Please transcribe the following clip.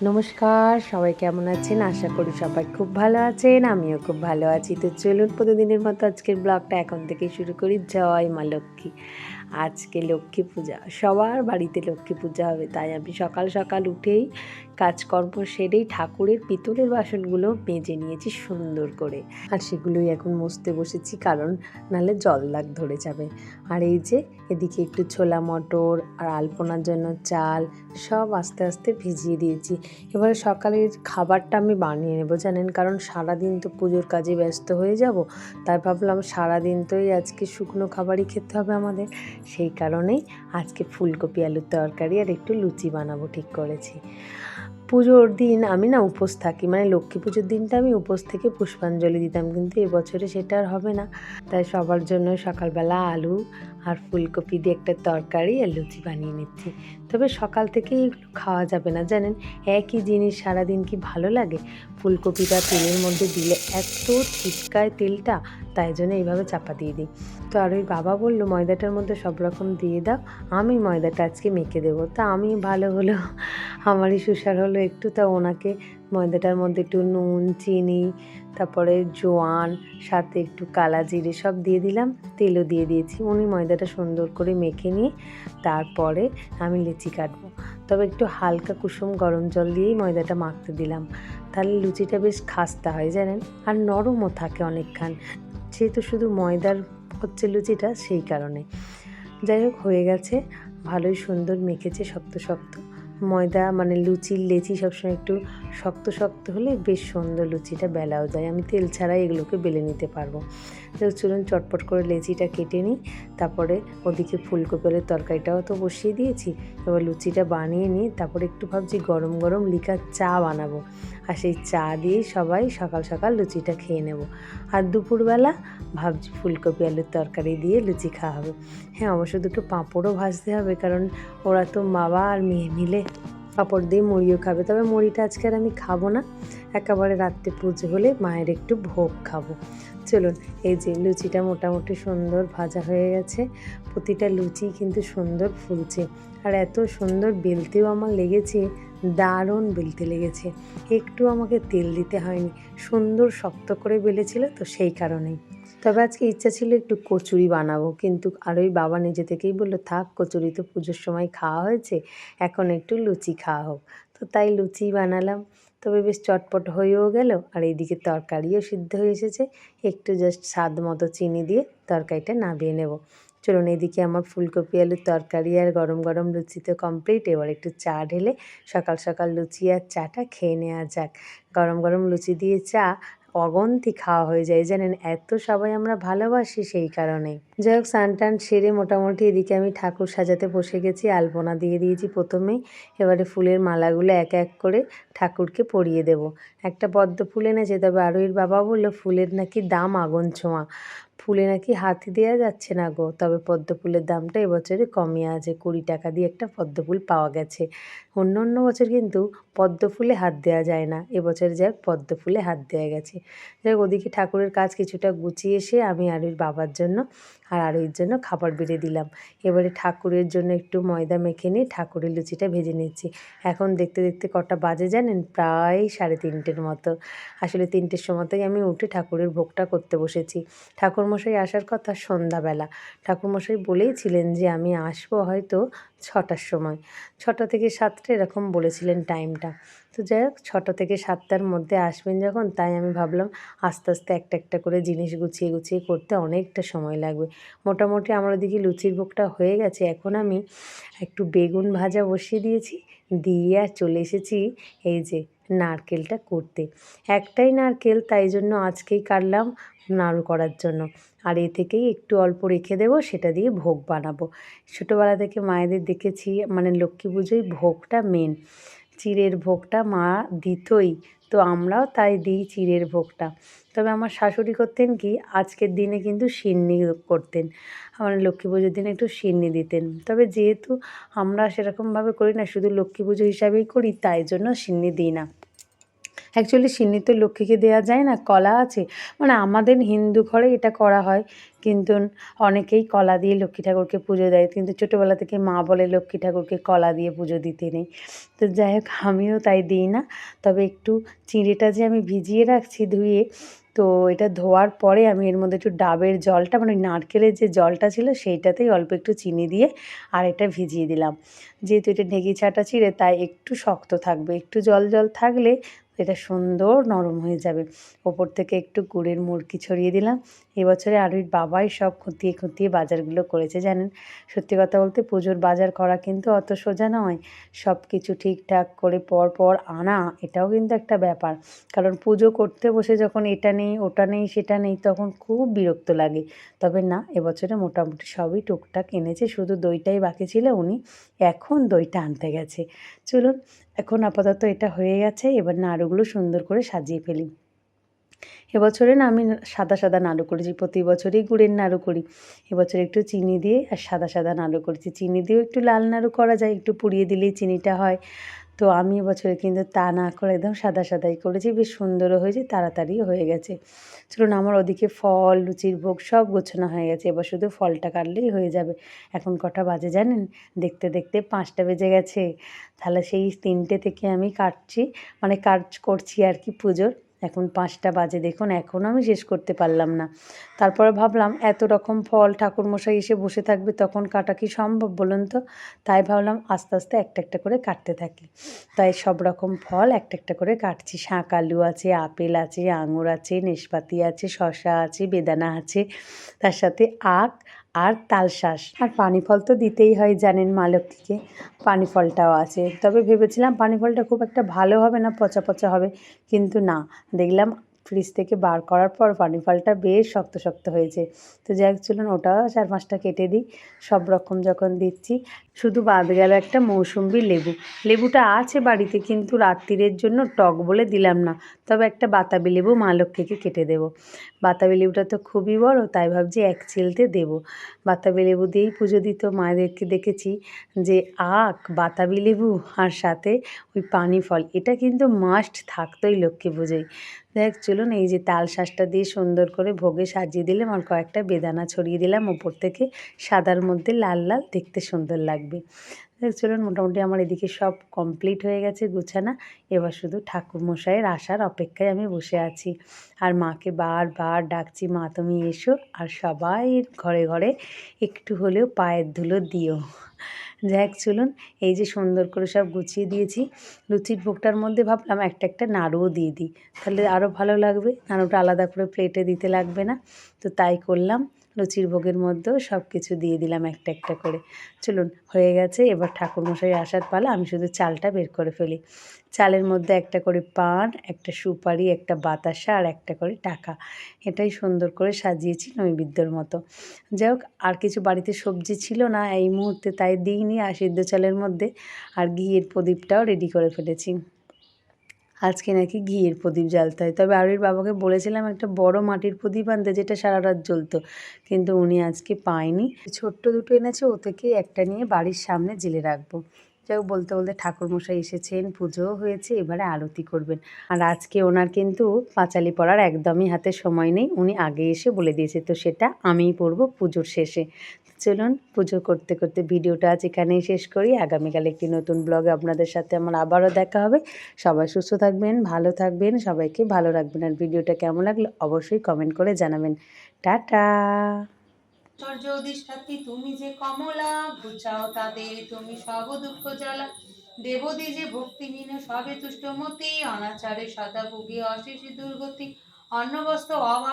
নমস্কার, সবাই কেমন আছেন? আশা করি সবাই খুব ভালো আছেন, আমিও খুব ভালো আছি। তো চলুন প্রতিদিনের মতো আজকের ব্লগটা এখন থেকে শুরু করি। জয় মা লক্ষ্মী। আজকে লক্ষ্মী পূজা। সবার বাড়িতে লক্ষ্মী পূজা হবে, তাই আমি সকাল সকাল উঠেই কাজকর্ম সেরেই ঠাকুরের পিতলের বাসনগুলো মেজে নিয়েছি সুন্দর করে। আর সেগুলোই এখন মুছতে বসেছি, কারণ নাহলে জল দাগ ধরে যাবে। আর এই যে এদিকে একটু ছোলা মটর আর আলপনার জন্য চাল সব আস্তে আস্তে ভিজিয়ে দিয়েছি। এবারে সকালের খাবারটা আমি বানিয়ে নেব, জানেন? কারণ সারাদিন তো পুজোর কাজে ব্যস্ত হয়ে যাব, তাই ভাবলাম সারাদিন তো এই আজকে শুকনো খাবারই খেতে হবে আমাদের। সেই কারণেই আজকে ফুলকপি আলুর তরকারি আর একটু লুচি বানাবো, ঠিক করেছি। পুজোর দিন আমি না উপোস থাকি মানে লক্ষ্মী পুজোর দিনটা আমি উপোস থেকে পুষ্পাঞ্জলি দিতাম, কিন্তু এবছরে সেটা আর হবে না। তাই সবার জন্য সকালবেলা আলু আর ফুলকপি দিয়ে একটা তরকারি আর লুচি বানিয়ে নিচ্ছি। তবে সকাল থেকে এগুলো খাওয়া যাবে না, জানেন? একই জিনিস সারাদিন কি ভালো লাগে? ফুলকপিটা তেলের মধ্যে দিলে এত ছিটকায় তেলটা, তাই জন্য এইভাবে চাপা দিয়ে দিই। তো আর ওই বাবা বলল, ময়দাটার মধ্যে সব রকম দিয়ে দাও, আমি ময়দাটা আজকে মেখে দেবো। তা আমি ভালো হলো আমারই সুসার হলো একটু, তা ওনাকে ময়দাটার মধ্যে একটু নুন, চিনি, তারপরে জোয়ান, সাথে একটু কালা জিরে সব দিয়ে দিলাম, তেলও দিয়ে দিয়েছি। উনি ময়দাটা সুন্দর করে মেখে নিয়ে তারপরে আমি লুচি কাটবো। তবে একটু হালকা কুসুম গরম জল দিয়েই ময়দাটা মাখতে দিলাম। তাহলে লুচিটা বেশ খাস্তা হয়, জানেন? আর নরমও থাকে অনেকক্ষণ যেহেতু শুধু ময়দার হচ্ছে লুচিটা, সেই কারণে। যাই হোক, হয়ে গেছে। ভালোই সুন্দর মেখেছে শক্ত শক্ত। ময়দা মানে লুচির লেচি সবসময় একটু শক্ত শক্ত হলে বেশ সুন্দর লুচিটা বেলাও যায়। আমি তেল ছাড়াই এগুলোকে বেলে নিতে পারব। তো চলুন চটপট করে লেচিটা কেটে নিই। তারপরে ওদিকে ফুলকপির তরকারিটাও তো বসিয়ে দিয়েছি। এবার লুচিটা বানিয়ে নিই তারপরে একটু ভাবছি গরম গরম লিকার চা বানাবো। আর সেই চা দিয়ে সবাই সকাল সকাল লুচিটা খেয়ে নেব। আর দুপুরবেলা ভাবছি ফুলকপি আলুর তরকারি দিয়ে লুচি খাওয়া হবে। হ্যাঁ অবশ্য দুটো পাঁপড়ও ভাজতে হবে কারণ ওরা তো বাবা আর মেয়ে মিলে পাঁপড় দিয়ে মুড়িও খাবে। তবে মুড়িটা আজকে আর আমি খাব না। একেবারে রাত্রে পুজো হলে মায়ের একটু ভোগ খাব। চলুন, এই যে লুচিটা মোটামুটি সুন্দর ভাজা হয়ে গেছে। প্রতিটা লুচি কিন্তু সুন্দর ফুলছে। আর এত সুন্দর বেলতেও আমার লেগেছে, দারুণ বেলতে লেগেছে। একটু আমাকে তেল দিতে হয়নি। সুন্দর শক্ত করে বেলেছিল তো সেই কারণেই। তবে আজকে ইচ্ছা ছিল একটু কচুরি বানাবো, কিন্তু আর ওই বাবা নিজে থেকেই বলল, থাক, কচুরি তো পুজোর সময় খাওয়া হয়েছে, এখন একটু লুচি খাওয়া হোক। তো তাই লুচি বানালাম। তবে বেশ চটপট হয়েও গেল, আর এইদিকে তরকারিও সিদ্ধ হয়ে এসেছে। একটু জাস্ট স্বাদ মতো চিনি দিয়ে তরকারিটা নামিয়ে নেব। চলুন এদিকে আমার ফুলকপি আলুর তরকারি আর গরম গরম লুচি তো কমপ্লিট এবার একটু চা ঢেলে সকাল সকাল লুচি আর চাটা খেয়ে নেওয়া যাক। গরম গরম লুচি দিয়ে চা অগন্তি খাওয়া হয়ে যায়। জানেন, এত সবাই আমরা ভালোবাসি সেই কারণে। যাই হোক, স্নান টান সেরে মোটামুটি এদিকে আমি ঠাকুর সাজাতে বসে গেছি, আলপনা দিয়ে দিয়েছি প্রথমে। এবারে ফুলের মালাগুলো এক এক করে ঠাকুরকে পরিয়ে দেব। একটা পদ্ম ফুল এনেছে, তবে আরোহীর বাবা বলল, ফুলের নাকি দাম আগুন ছোঁয়া। ফুলে নাকি হাতি দেওয়া যাচ্ছে না গো। তবে পদ্ম ফুলের দামটা এবছরে কমে আছে। কুড়ি টাকা দিয়ে একটা পদ্ম ফুল পাওয়া গেছে। অন্য অন্য বছর কিন্তু পদ্ম ফুলে হাত দেওয়া যায় না। এবছর যাক পদ্ম ফুলে হাত দেওয়া গেছে। যাক ওদিকে ঠাকুরের কাজ কিছুটা গুছিয়ে এসে আমি আর বাবার জন্য আর আরুর জন্য খাবার বেড়ে দিলাম। এবারে ঠাকুরের জন্য একটু ময়দা মেখে নিয়ে ঠাকুরের লুচিটা ভেজে নিচ্ছি। এখন দেখতে দেখতে কটা বাজে জানেন? প্রায় সাড়ে তিনটের মতো। আসলে তিনটের সময়তেই আমি উঠে ঠাকুরের ভোগটা করতে বসেছি। ঠাকুরমশাই আসার কথা সন্ধ্যাবেলা। ঠাকুরমশাই বলেইছিলেন যে, আমি আসব হয়তো ছটার সময়। ছটা থেকে সাতটা এরকম বলেছিলেন টাইমটা তো যাই হোক, ছটা থেকে সাতটার মধ্যে আসবেন যখন, তাই আমি ভাবলাম আস্তে আস্তে একটা একটা করে জিনিস গুছিয়ে গুছিয়ে করতে অনেকটা সময় লাগবে। মোটামুটি আমার ওদিকে লুচির ভোগটা হয়ে গেছে। এখন আমি একটু বেগুন ভাজা বসিয়ে দিয়েছি, দিয়ে আর চলে এসেছি এই যে নারকেলটা করতে। একটাই নারকেল, তাই জন্য আজকেই কাটলাম নাড়ু করার জন্য। আর এ থেকেই একটু অল্প রেখে দেবো, সেটা দিয়ে ভোগ বানাবো। ছোটোবেলা থেকে মায়েদের দেখেছি মানে লক্ষ্মী পুজোয় ভোগটা মেন চিড়ের ভোগটা মা দিতই। তো আমরাও তাই দিই চিড়ের ভোগটা। তবে আমার শাশুড়ি করতেন কি, আজকের দিনে কিন্তু সিন্নি করতেন। আমার লক্ষ্মী পুজোর দিনে একটু সিন্নি দিতেন। তবে যেহেতু আমরা সেরকমভাবে করি না, শুধু লক্ষ্মী পুজো হিসাবেই করি, তাই জন্য সিন্নি দিই না। অ্যাকচুয়ালি সিন্নি তো লক্ষ্মীকে দেওয়া যায় না, কলা আছে। মানে আমাদের হিন্দু ঘরে এটা করা হয়, কিন্তু অনেকেই কলা দিয়ে লক্ষ্মী ঠাকুরকে পুজো দেয়। কিন্তু ছোটোবেলা থেকে মা বলে লক্ষ্মী ঠাকুরকে কলা দিয়ে পুজো দিতে নেই। তো যাই হোক, আমিও তাই দিই না। তবে একটু চিঁড়েটা যে আমি ভিজিয়ে রাখছি ধুয়ে, তো এটা ধোয়ার পরে আমি এর মধ্যে একটু ডাবের জলটা মানে নারকেলের যে জলটা ছিল সেইটাতেই অল্প একটু চিনি দিয়ে আর এটা ভিজিয়ে দিলাম। যেহেতু এটা ঢেঁকি ছাটা চিড়ে তাই একটু শক্ত থাকবে। একটু জল জল থাকলে এটা সুন্দর নরম হয়ে যাবে। ওপর থেকে একটু গুড়ের মুরকি ছড়িয়ে দিলাম। এবছরে আরুর বাবাই সব খুঁতিয়ে খুঁতিয়ে বাজারগুলো করেছে, জানেন? সত্যি কথা বলতে পুজোর বাজার করা কিন্তু অত সোজা নয়। সব কিছু ঠিকঠাক করে পর পর আনা, এটাও কিন্তু একটা ব্যাপার। কারণ পুজো করতে বসে যখন এটা নেই, ওটা নেই, সেটা নেই, তখন খুব বিরক্ত লাগে। তবে না, এবছরে মোটামুটি সবই টুকটাক এনেছে, শুধু দইটাই বাকি ছিল উনি। এখন দইটা আনতে গেছে। চলুন, এখন আপাতত এটা হয়ে গেছে, এবার নাড়ুগুলো সুন্দর করে সাজিয়ে ফেলি। এবছরে না আমি সাদা সাদা নাড়ু করেছি, প্রতি বছরই গুড়ের নাড়ু করি। এবছর একটু চিনি দিয়ে আর সাদা সাদা নাড়ু করেছি। চিনি দিয়েও একটু লাল নাড়ু করা যায়, একটু পুড়িয়ে দিলেই চিনিটা হয়। তো আমি এবছরে কিন্তু তা না করে একদম সাদা সাদাই করেছি, বেশ সুন্দরও হয়েছে তাড়াতাড়ি হয়ে গেছে। চলুন আমার ওদিকে ফল, লুচির ভোগ সব গোছানো হয়ে গেছে, এবার শুধু ফলটা কাটলেই হয়ে যাবে। এখন কটা বাজে জানেন? দেখতে দেখতে পাঁচটা বেজে গেছে। তাহলে সেই তিনটে থেকে আমি কাটছি মানে কাজ করছি আর কি পুজোর। এখন পাঁচটা বাজে, দেখুন, এখনও আমি শেষ করতে পারলাম না। তারপরে ভাবলাম, এত রকম ফল ঠাকুরমশাই এসে বসে থাকবে, তখন কাটা কি সম্ভব বলুন তো? তাই ভাবলাম, আস্তে আস্তে একটা একটা করে কাটতে থাকি। তাই সব রকম ফল একটা একটা করে কাটছি। শাঁক আলু আছে, আপেল আছে, আঙুর আছে নেশপাতি আছে শশা আছে, বেদানা আছে। তার সাথে আখ আর তালশাঁস। আর পানি ফল তো দিতেই হয় জানেন মা লক্ষ্মীকে পানি ফলটাও আছে। তবে ভেবেছিলাম পানি ফলটা খুব একটা ভালো হবে না, পচা পচা হবে। কিন্তু না, দেখলাম ফ্রিজ থেকে বার করার পর পানি ফলটা বেশ শক্ত শক্ত হয়েছে। তো যাই হোক, চলুন ওটাও চার পাঁচটা কেটে দিই। সব রকম যখন দিচ্ছি, শুধু বাদ গেল একটা মৌসুম্বি লেবু। লেবুটা আছে বাড়িতে, কিন্তু রাত্রিরের জন্য টক বলে দিলাম না। তবে একটা বাতাবি লেবু মা লক্ষ্মীকে কেটে দেবো। বাতাবি লেবুটা তো খুবই বড়, তাই ভাবছি এক চিলতে দেবো। বাতাবি লেবু দিয়েই পুজো দিত মায়েদেরকে দেখেছি যে আখ, বাতাবি লেবু আর সাথে ওই পানি ফল, এটা কিন্তু মাস্ট থাকতোই লক্ষ্মী পুজোয়। দেখ, চলুন এই যে তাল শাঁসটা দিয়ে সুন্দর করে ভোগে সাজিয়ে দিলাম আর কয়েকটা বেদানা ছড়িয়ে দিলাম ওপর থেকে, সাদার মধ্যে লাল লাল দেখতে সুন্দর লাগবে। চলুন মোটামুটি আমার এদিকে সব কমপ্লিট হয়ে গেছে গুছানা। এবার শুধু ঠাকুরমশাইয়ের আসার অপেক্ষায় আমি বসে আছি। আর মাকে বারবার ডাকছি, মা, তুমি এসো। আর সবাই ঘরে ঘরে একটু হলেও পায়ের ধুলো দিও। যাক, চলুন, এই যে সুন্দর করে সব গুছিয়ে দিয়েছি। লুচির ভোগটার মধ্যে ভাবলাম একটা একটা নাড়ুও দিয়ে দিই। তাহলে আরও ভালো লাগবে। নাড়ুটা আলাদা করে প্লেটে দিতে লাগবে না। তো তাই করলাম। লুচির ভোগের মধ্যেও সব কিছু দিয়ে দিলাম একটা একটা করে। চলুন, হয়ে গেছে। এবার ঠাকুরমশাই আসার পালা, আমি শুধু চালটা বের করে ফেলি। চালের মধ্যে একটা করে পান, একটা সুপারি, একটা বাতাসা আর একটা করে টাকা। এটাই সুন্দর করে সাজিয়েছি নৈবেদ্যর মতো। যাই হোক, আর কিছু বাড়িতে সবজি ছিল না। এই মুহূর্তে তাই দিইনি আর সিদ্ধ চালের মধ্যে। আর ঘিয়ের প্রদীপটাও রেডি করে ফেলেছি। আজকে নাকি ঘিয়ের প্রদীপ জ্বালতে হয়। তবে আরুর বাবাকে বলেছিলাম একটা বড় মাটির প্রদীপ আনতে যেটা সারা রাত জ্বলতো। কিন্তু উনি আজকে পায়নি। ছোট্ট দুটো এনেছে, ও থেকে একটা নিয়ে বাড়ির সামনে জেলে রাখব। যাই বলতে বলতে ঠাকুরমশাই এসেছেন, পুজোও হয়েছে, এবারে আরতি করবেন। আর আজকে ওনার কিন্তু পাঁচালি পড়ার একদমই হাতে সময় নেই। উনি আগে এসে বলে দিয়েছে, তো সেটা আমিই পড়ব পুজোর শেষে। চলুন পুজো করতে করতে ভিডিওটা আজ এখানেই শেষ করি। আগামীকাল একটি নতুন ব্লগে আপনাদের সাথে আমার আবারও দেখা হবে। সবাই সুস্থ থাকবেন, ভালো থাকবেন, সবাইকে ভালো রাখবেন। আর ভিডিওটা কেমন লাগল অবশ্যই কমেন্ট করে জানাবেন। টাটা! অধিষ্ঠাত্রী তুমি যে কমলা, ঘুচাও তাদের তুমি সব দুঃখ জ্বালা। দেবদী যে ভক্তিহীন সবে তুষ্টমতি অনাচারে সদা ভুগি অশেষ দুর্গতি, অন্নবস্ত্র অবা